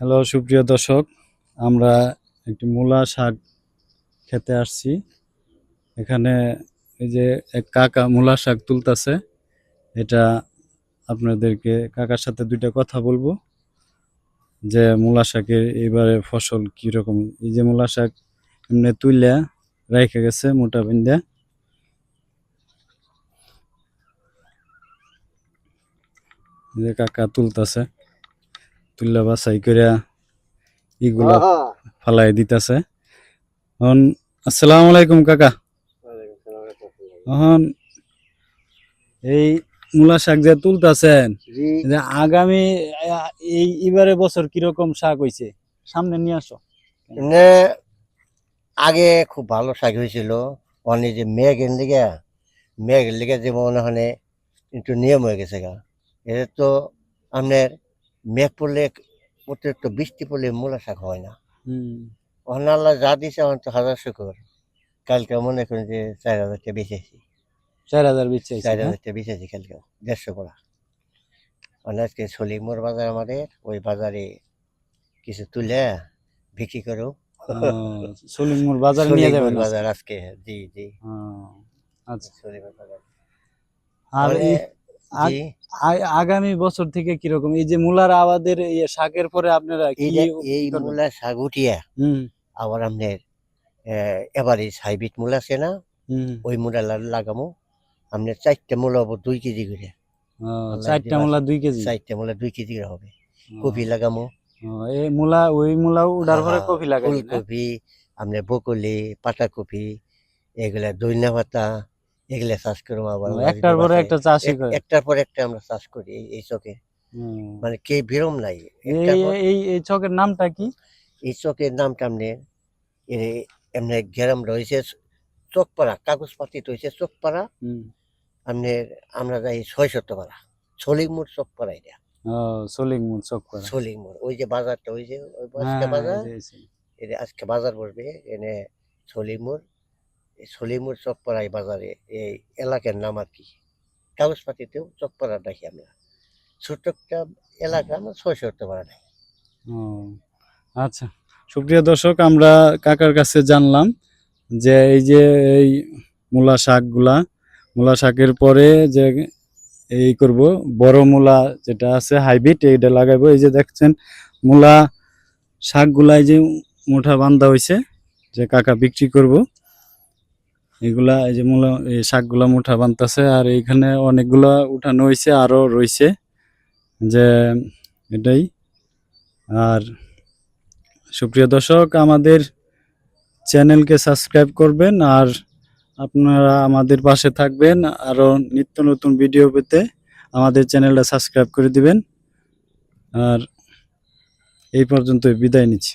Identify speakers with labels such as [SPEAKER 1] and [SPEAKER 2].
[SPEAKER 1] Hello, সুপ্রিয় দর্শক, আমরা একটি মূলা শাক খেতে আসছি। এখানে এই যে এক কাকা মূলা শাক তুলতাছে, এটা আপনাদেরকে কাকার সাথে দুইটা কথা বলব, যে মূলা শাকের এবারে ফসল কীরকম। এই যে মূলা শাক এমনি তুইলা রেখে গেছে মোটা বিন্দা। এই যে কাকা তুলতাছে। তুললা বাছাই করিয়া ইগুলা ফালাই দিতেছে। এখন আসসালামু আলাইকুম কাকা। এখন এই মূলা শাক যে তুলতাছেন আগামী এই এবারে বছর কীরকম শাক হইছে? সামনে নিয়ে আসো।
[SPEAKER 2] আগে খুব ভালো শাক হয়েছিল অনেক যে মেঘের লিগে মেঘের লিগে যে মনে হয় একটু নিয়ম হয়ে গেছে গা। এটা তো আপনার মেঘ পড়লে অতিরিক্ত বৃষ্টি পড়লে মূলা শাক হয় না। ওখানে আল্লাহ যা দিছে আমার তো হাজার শুকর। কালকে মনে করেন যে চার হাজার টাকা বেঁচেছি
[SPEAKER 1] চার হাজার বিচ্ছে
[SPEAKER 2] চার হাজার টাকা বেঁচেছি কালকে দেড়শো করা। মানে আজকে সলিমুর বাজার আমাদের ওই বাজারে কিছু তুলে বিক্রি করো।
[SPEAKER 1] সলিমুর বাজার নিয়ে যাবেন
[SPEAKER 2] বাজার আজকে জি জি।
[SPEAKER 1] আচ্ছা।
[SPEAKER 2] সলিমুর বাজার।
[SPEAKER 1] আর আগামী বছর থেকে কীরকম? এই যে মূলার আবাদের শাকের পরে আপনারা
[SPEAKER 2] এই মূলা শাক উঠিয়া আবার আপনার এবারে হাইব্রিড মূলা আছে না? ওই মূলা লাগামো। আপনার চারটে মূলা হব দুই কেজি করে।
[SPEAKER 1] চারটা মূলা দুই কেজি?
[SPEAKER 2] চারটে মূলা দুই কেজি করে হবে। কপি লাগামো।
[SPEAKER 1] এই মূলা ওই মূলা উঠার পরে কফি লাগাই
[SPEAKER 2] ফুলকপি আপনার বকলি পাতাকপি এগুলা দইনা পাতা এগুলা চাষ করব আবার
[SPEAKER 1] একটার পরে একটা
[SPEAKER 2] এক- একটার পর একটা আমরা চাষ করি এই- চকে। মানে কে বিরম নাই।
[SPEAKER 1] এই এই চকের নামটা কি?
[SPEAKER 2] এই চকের নামটা এ- এমনি গ্রাম রয়েছে চকপাড়া কাগজ পাতি রয়েছে চকপাড়া। আপনার আমরা যাই ছয় শতপাড়া ছলিমুর চকপাড়া। এটা ওই যে বাজারটা ওই যে আজকে
[SPEAKER 1] হ্যাঁ,
[SPEAKER 2] বাজার।
[SPEAKER 1] এই যে
[SPEAKER 2] আজকে বাজার বসবে এনে ছলিমুর এই ছলিমুর চকপাড়ায় বাজারে এই এলাকার নাম আর কি? কাগজ পাতিতেও চকপাড়া ডাকি আমরা ছোট্ট একটা এলাকা আমরা ছয় শতপাড়া ডাকি
[SPEAKER 1] আচ্ছা। সুপ্রিয় দর্শক আমরা কাকার কাছে জানলাম যে এই যে এই মূলা শাকগুলা, মূলা শাকের পরে যে এই করব, বড় মূলা যেটা আছে, হাইব্রিড, এইটা লাগাইবো। এই যে দেখছেন, মূলা শাকগুলা এই যে মুঠা বান্ধা হয়েছে যে কাকা বিক্রি করব। এগুলা এই যে মূলা, এই শাকগুলা মুঠা বানতাছে আর এইখানে অনেকগুলা উঠানো হয়েছে আরও রয়েছে যে এটাই। আর সুপ্রিয় দর্শক, আমাদের চ্যানেলকে সাবস্ক্রাইব করবেন আর আপনারা আমাদের পাশে থাকবেন আরও নিত্য নতুন ভিডিও পেতে আমাদের চ্যানেলটা সাবস্ক্রাইব করে দিবেন। আর এই পর্যন্ত বিদায় নিচ্ছি।